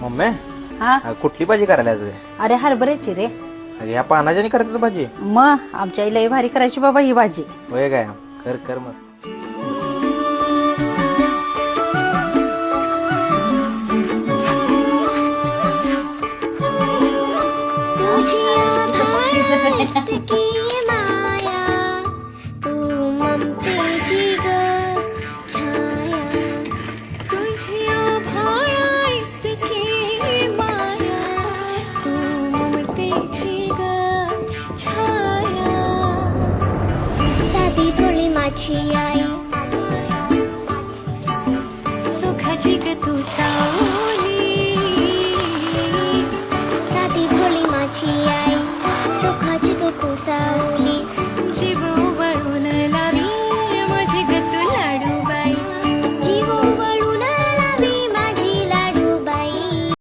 Mummy? हा? कुठली भाजी करायला आज अरे हरभऱ्याची रे. अगं या पानाच्या आणि भाजी? मग आमच्या आईला ही भारी करायची बाबा ही भाजी. होय काय? कर कर मग. तुझी आभाळ Jika cahaya, 呀咦苏卡 boleh.